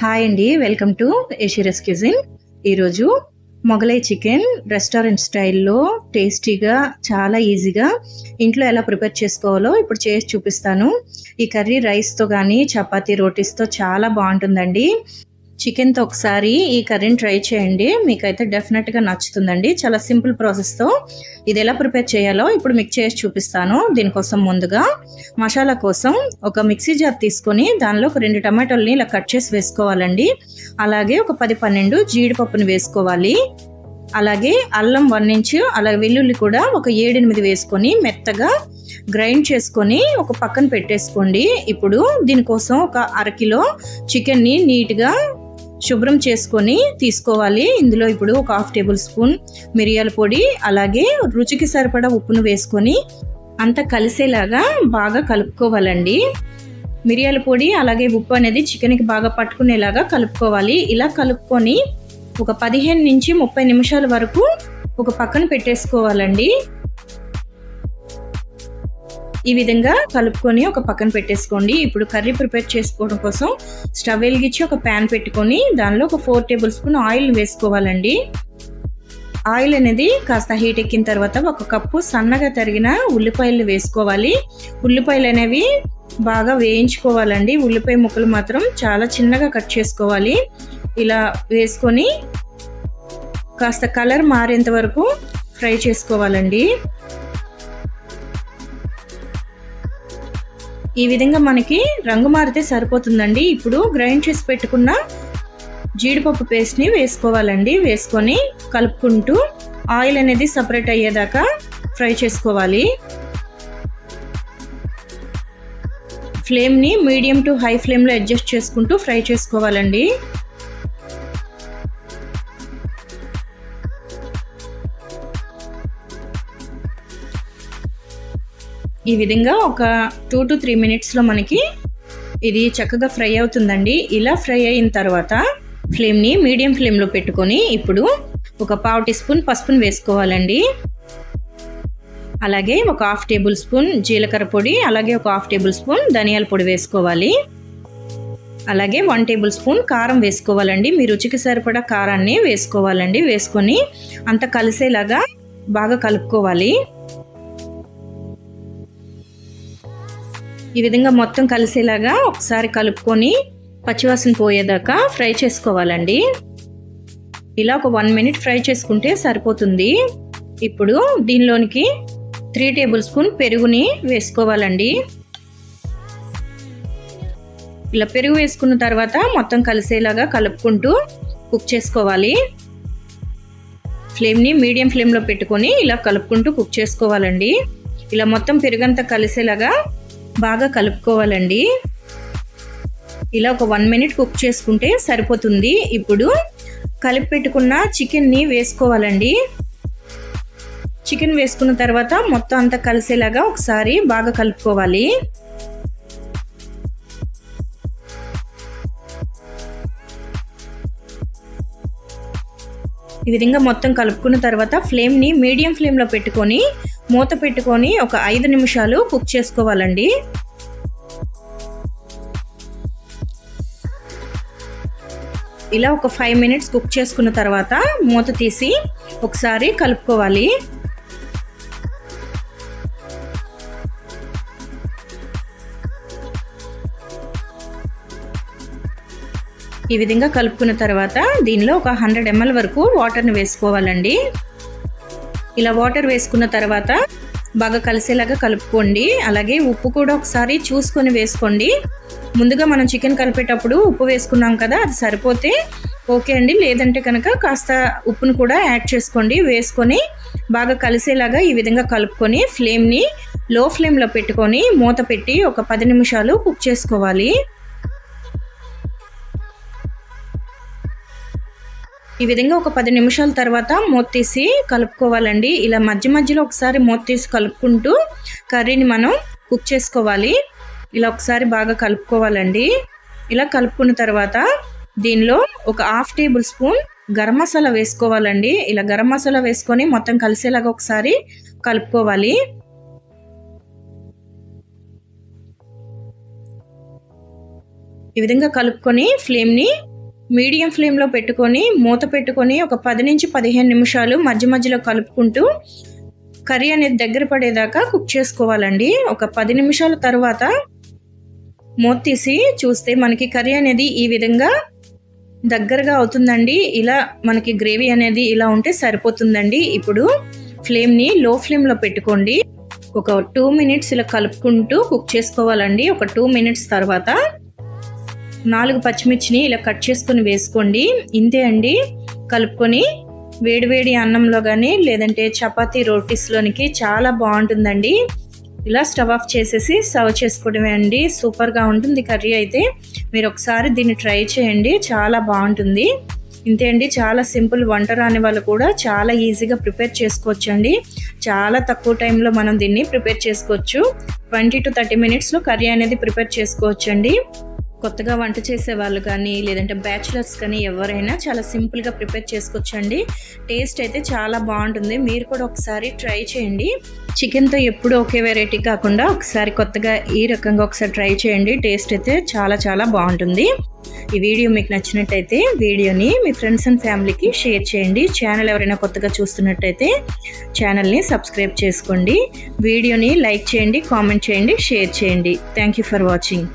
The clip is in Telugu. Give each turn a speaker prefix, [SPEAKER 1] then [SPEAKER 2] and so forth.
[SPEAKER 1] హాయ్ అండి వెల్కమ్ టు ఏషిరస్ క్యూజిన్. ఈరోజు మొగలై చికెన్ రెస్టారెంట్ స్టైల్లో టేస్టీగా చాలా ఈజీగా ఇంట్లో ఎలా ప్రిపేర్ చేసుకోవాలో ఇప్పుడు చేసి చూపిస్తాను. ఈ కర్రీ రైస్తో కానీ చపాతీ రోటీస్తో చాలా బాగుంటుందండి. చికెన్తో ఒకసారి ఈ కర్రీని ట్రై చేయండి. మీకైతే డెఫినెట్గా నచ్చుతుందండి. చాలా సింపుల్ ప్రాసెస్తో ఇది ఎలా ప్రిపేర్ చేయాలో ఇప్పుడు మీకు చేసి చూపిస్తాను. దీనికోసం ముందుగా మసాలా కోసం ఒక మిక్సీ జార్ తీసుకొని దానిలో ఒక రెండు టమాటోల్ని ఇలా కట్ చేసి వేసుకోవాలండి. అలాగే ఒక పది పన్నెండు జీడిపప్పుని వేసుకోవాలి. అలాగే అల్లం వన్ ఇంచ్ అలాగే వెల్లుల్లి కూడా ఒక ఏడెనిమిది వేసుకొని మెత్తగా గ్రైండ్ చేసుకొని ఒక పక్కన పెట్టేసుకోండి. ఇప్పుడు దీనికోసం ఒక అరకిలో చికెన్ని నీట్గా శుభ్రం చేసుకొని తీసుకోవాలి. ఇందులో ఇప్పుడు ఒక హాఫ్ టేబుల్ స్పూన్ మిరియాల పొడి అలాగే రుచికి సరిపడా ఉప్పును వేసుకొని అంతా కలిసేలాగా బాగా కలుపుకోవాలండి. మిరియాల పొడి అలాగే ఉప్పు అనేది చికెన్కి బాగా పట్టుకునేలాగా కలుపుకోవాలి. ఇలా కలుపుకొని ఒక పదిహేను నుంచి ముప్పై నిమిషాల వరకు ఒక పక్కన పెట్టేసుకోవాలండి. ఈ విధంగా కలుపుకొని ఒక పక్కన పెట్టేసుకోండి. ఇప్పుడు కర్రీ ప్రిపేర్ చేసుకోవడం కోసం స్టవ్ వెలిగించి ఒక ప్యాన్ పెట్టుకొని దానిలో ఒక ఫోర్ టేబుల్ స్పూన్ ఆయిల్ వేసుకోవాలండి. ఆయిల్ అనేది కాస్త హీట్ ఎక్కిన తర్వాత ఒక కప్పు సన్నగా తరిగిన ఉల్లిపాయలు వేసుకోవాలి. ఉల్లిపాయలు అనేవి బాగా వేయించుకోవాలండి. ఉల్లిపాయ ముక్కలు మాత్రం చాలా చిన్నగా కట్ చేసుకోవాలి. ఇలా వేసుకొని కాస్త కలర్ మారేంత వరకు ఫ్రై చేసుకోవాలండి. ఈ విధంగా మనకి రంగు మారితే సరిపోతుందండి. ఇప్పుడు గ్రైండ్ చేసి పెట్టుకున్న జీడిపప్పు పేస్ట్ని వేసుకోవాలండి. వేసుకొని కలుపుకుంటూ ఆయిల్ అనేది సపరేట్ అయ్యేదాకా ఫ్రై చేసుకోవాలి. ఫ్లేమ్ని మీడియం టు హై ఫ్లేమ్లో అడ్జస్ట్ చేసుకుంటూ ఫ్రై చేసుకోవాలండి. ఈ విధంగా ఒక టూ టు త్రీ మినిట్స్లో మనకి ఇది చక్కగా ఫ్రై అవుతుందండి. ఇలా ఫ్రై అయిన తర్వాత ఫ్లేమ్ని మీడియం ఫ్లేమ్లో పెట్టుకొని ఇప్పుడు ఒక పావు టీ స్పూన్ పసుపును వేసుకోవాలండి. అలాగే ఒక హాఫ్ టేబుల్ స్పూన్ జీలకర్ర పొడి అలాగే ఒక హాఫ్ టేబుల్ స్పూన్ ధనియాల పొడి వేసుకోవాలి. అలాగే వన్ టేబుల్ స్పూన్ కారం వేసుకోవాలండి. మీ రుచికి సరిపడా కారాన్ని వేసుకోవాలండి. వేసుకొని అంత కలిసేలాగా బాగా కలుపుకోవాలి. ఈ విధంగా మొత్తం కలిసేలాగా ఒకసారి కలుపుకొని పచ్చివాసన పోయేదాకా ఫ్రై చేసుకోవాలండి. ఇలా ఒక వన్ మినిట్ ఫ్రై చేసుకుంటే సరిపోతుంది. ఇప్పుడు దీనిలోనికి త్రీ టేబుల్ స్పూన్ పెరుగుని వేసుకోవాలండి. ఇలా పెరుగు వేసుకున్న తర్వాత మొత్తం కలిసేలాగా కలుపుకుంటూ కుక్ చేసుకోవాలి. ఫ్లేమ్ని మీడియం ఫ్లేమ్లో పెట్టుకొని ఇలా కలుపుకుంటూ కుక్ చేసుకోవాలండి. ఇలా మొత్తం పెరుగంతా కలిసేలాగా బాగా కలుపుకోవాలండి. ఇలా ఒక వన్ మినిట్ కుక్ చేసుకుంటే సరిపోతుంది. ఇప్పుడు కలిపి పెట్టుకున్న చికెన్ని వేసుకోవాలండి. చికెన్ వేసుకున్న తర్వాత మొత్తం అంతా కలిసేలాగా ఒకసారి బాగా కలుపుకోవాలి. ఈ విధంగా మొత్తం కలుపుకున్న తర్వాత ఫ్లేమ్ని మీడియం ఫ్లేమ్లో పెట్టుకొని మూత పెట్టుకొని ఒక ఐదు నిమిషాలు కుక్ చేసుకోవాలండి. ఇలా ఒక ఫైవ్ మినిట్స్ కుక్ చేసుకున్న తర్వాత మూత తీసి ఒకసారి కలుపుకోవాలి. ఈ విధంగా కలుపుకున్న తర్వాత దీనిలో ఒక హండ్రెడ్ ఎంఎల్ వరకు వాటర్ని వేసుకోవాలండి. ఇలా వాటర్ వేసుకున్న తర్వాత బాగా కలిసేలాగా కలుపుకోండి. అలాగే ఉప్పు కూడా ఒకసారి చూసుకొని వేసుకోండి. ముందుగా మనం చికెన్ కలిపేటప్పుడు ఉప్పు వేసుకున్నాం కదా అది సరిపోతే ఓకే అండి. లేదంటే కనుక కాస్త ఉప్పును కూడా యాడ్ చేసుకోండి. వేసుకొని బాగా కలిసేలాగా ఈ విధంగా కలుపుకొని ఫ్లేమ్ని లో ఫ్లేమ్లో పెట్టుకొని మూత పెట్టి ఒక పది నిమిషాలు కుక్ చేసుకోవాలి. ఈ విధంగా ఒక పది నిమిషాల తర్వాత మూత తీసి కలుపుకోవాలండి. ఇలా మధ్య మధ్యలో ఒకసారి మూత తీసి కలుపుకుంటూ కర్రీని మనం కుక్ చేసుకోవాలి. ఇలా ఒకసారి బాగా కలుపుకోవాలండి. ఇలా కలుపుకున్న తర్వాత దీనిలో ఒక half table spoon garam masala వేసుకోవాలండి. ఇలా గరం మసాలా వేసుకొని మొత్తం కలిసేలాగా ఒకసారి కలుపుకోవాలి. ఈ విధంగా కలుపుకొని ఫ్లేమ్ని మీడియం ఫ్లేమ్లో పెట్టుకొని మూత పెట్టుకొని ఒక పది నుంచి పదిహేను నిమిషాలు మధ్య మధ్యలో కలుపుకుంటూ కర్రీ అనేది దగ్గర పడేదాకా కుక్ చేసుకోవాలండి. ఒక పది నిమిషాల తర్వాత మూత తీసి చూస్తే మనకి కర్రీ అనేది ఈ విధంగా దగ్గరగా అవుతుందండి. ఇలా మనకి గ్రేవీ అనేది ఇలా ఉంటే సరిపోతుందండి. ఇప్పుడు ఫ్లేమ్ని లో ఫ్లేమ్లో పెట్టుకోండి. ఒక టూ మినిట్స్ ఇలా కలుపుకుంటూ కుక్ చేసుకోవాలండి. ఒక టూ మినిట్స్ తర్వాత నాలుగు పచ్చిమిర్చిని ఇలా కట్ చేసుకొని వేసుకోండి. ఇంతే అండి. కలుపుకొని వేడివేడి అన్నంలో కానీ లేదంటే చపాతీ రోటీస్లోనికి చాలా బాగుంటుందండి. ఇలా స్టవ్ ఆఫ్ చేసేసి సర్వ్ చేసుకోవడమే అండి. సూపర్గా ఉంటుంది కర్రీ అయితే. మీరు ఒకసారి దీన్ని ట్రై చేయండి. చాలా బాగుంటుంది. ఇంతే అండి. చాలా సింపుల్ వంట రాని వాళ్ళు కూడా చాలా ఈజీగా ప్రిపేర్ చేసుకోవచ్చు అండి చాలా తక్కువ టైంలో మనం దీన్ని ప్రిపేర్ చేసుకోవచ్చు. ట్వంటీ టు థర్టీ మినిట్స్లో కర్రీ అనేది ప్రిపేర్ చేసుకోవచ్చండి. కొత్తగా వంట చేసే వాళ్ళు కానీ లేదంటే బ్యాచిలర్స్ కానీ ఎవరైనా చాలా సింపుల్గా ప్రిపేర్ చేసుకోవచ్చండి. టేస్ట్ అయితే చాలా బాగుంటుంది. మీరు కూడా ఒకసారి ట్రై చేయండి. చికెన్తో ఎప్పుడు ఒకే వెరైటీ కాకుండా ఒకసారి కొత్తగా ఈ రకంగా ఒకసారి ట్రై చేయండి. టేస్ట్ అయితే చాలా చాలా బాగుంటుంది. ఈ వీడియో మీకు నచ్చినట్టయితే వీడియోని మీ ఫ్రెండ్స్ అండ్ ఫ్యామిలీకి షేర్ చేయండి. ఛానల్ ఎవరైనా కొత్తగా చూస్తున్నట్టయితే ఛానల్ని సబ్స్క్రైబ్ చేసుకోండి. వీడియోని లైక్ చేయండి కామెంట్ చేయండి షేర్ చేయండి. Thank you for watching.